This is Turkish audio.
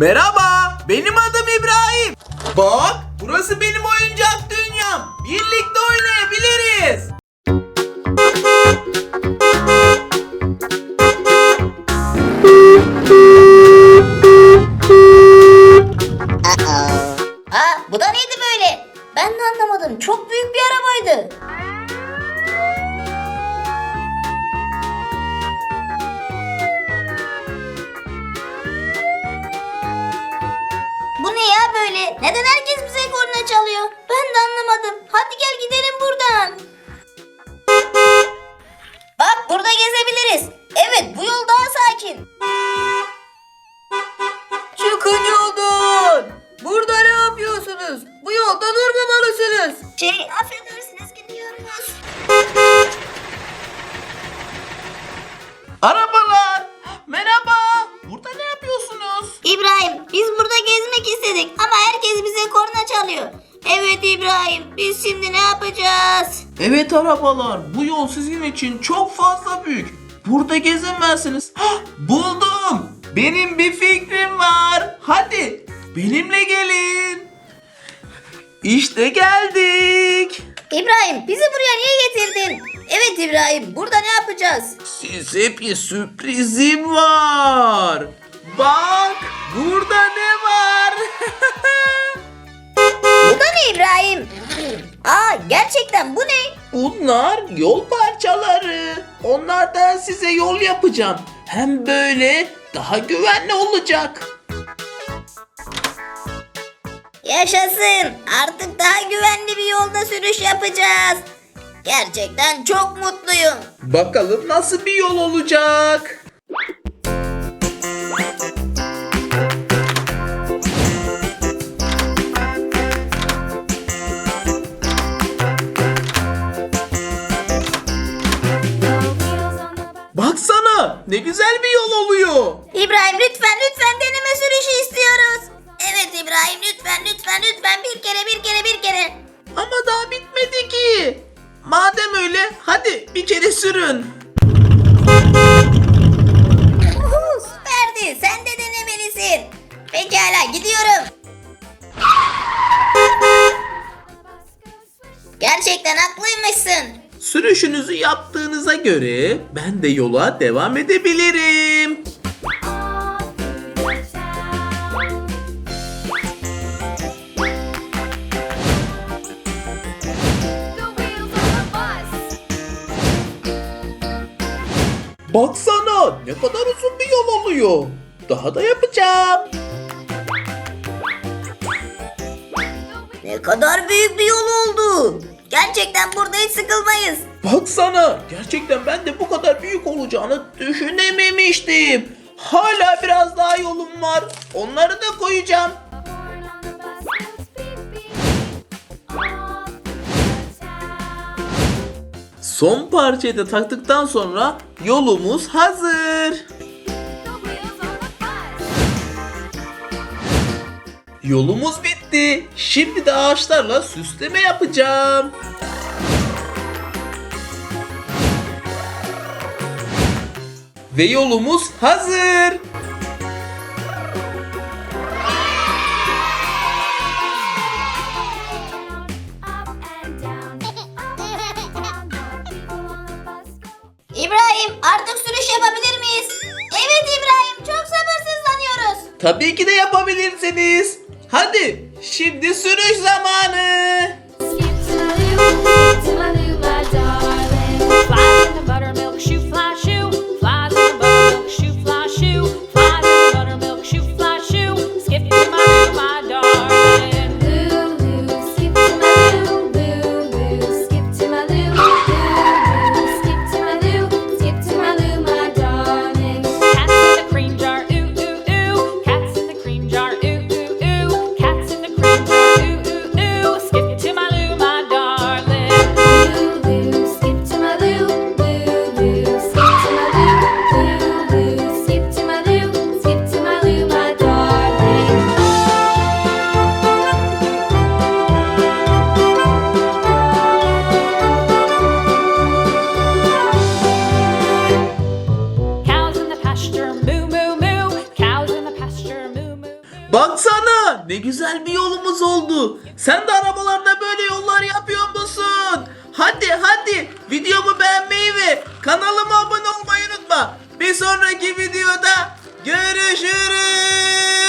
Merhaba, benim adım İbrahim. Bak, burası benim oyuncak dünyam. Birlikte oynayabiliriz. Aa bu da neydi böyle? Ben de anlamadım. Çok büyük bir arabaydı. Böyle? Neden herkes bize korna çalıyor? Ben de anlamadım. Hadi gel gidelim buradan. Bak burada gezebiliriz. Evet bu yol daha sakin. Çıkın yoldan. Burada ne yapıyorsunuz? Bu yolda durmamalısınız. Şey affedersiniz korna çalıyor. Evet İbrahim biz şimdi ne yapacağız? Evet arabalar, bu yol sizin için çok fazla büyük. Burada gezemezsiniz. Hah, buldum. Benim bir fikrim var. Hadi benimle gelin. İşte geldik. İbrahim bizi buraya niye getirdin? Evet İbrahim burada ne yapacağız? Size bir sürprizim var. Bak, burada ne İbrahim? Aa gerçekten bu ne? Bunlar yol parçaları. Onlardan size yol yapacağım. Hem böyle daha güvenli olacak. Yaşasın artık daha güvenli bir yolda sürüş yapacağız. Gerçekten çok mutluyum. Bakalım nasıl bir yol olacak. Baksana ne güzel bir yol oluyor. İbrahim lütfen lütfen deneme sürüşü istiyoruz. Evet İbrahim lütfen lütfen lütfen bir kere bir kere bir kere. Ama daha bitmedi ki. Madem öyle hadi bir kere sürün. Uhu, süperdi sen de denemelisin. Pekala gidiyorum. Gerçekten haklıymışsın. Sürüşünüzü yaptığınıza göre ben de yola devam edebilirim. Baksana ne kadar uzun bir yol oluyor. Daha da yapacağım. Ne kadar büyük bir yol oldu. Gerçekten burada hiç sıkılmayız. Baksana gerçekten ben de bu kadar büyük olacağını düşünememiştim. Hala biraz daha yolum var. Onları da koyacağım. Son parçayı da taktıktan sonra yolumuz hazır. Yolumuz bitti. Şimdi de ağaçlarla süsleme yapacağım. Ve yolumuz hazır. İbrahim artık sürüş yapabilir miyiz? Evet İbrahim çok sabırsızlanıyoruz. Tabii ki de yapabilirsiniz. Hadi şimdi sürüş zamanı. Baksana ne güzel bir yolumuz oldu. Sen de arabalarda böyle yollar yapıyor musun? Hadi hadi videomu beğenmeyi ve kanalıma abone olmayı unutma. Bir sonraki videoda görüşürüz.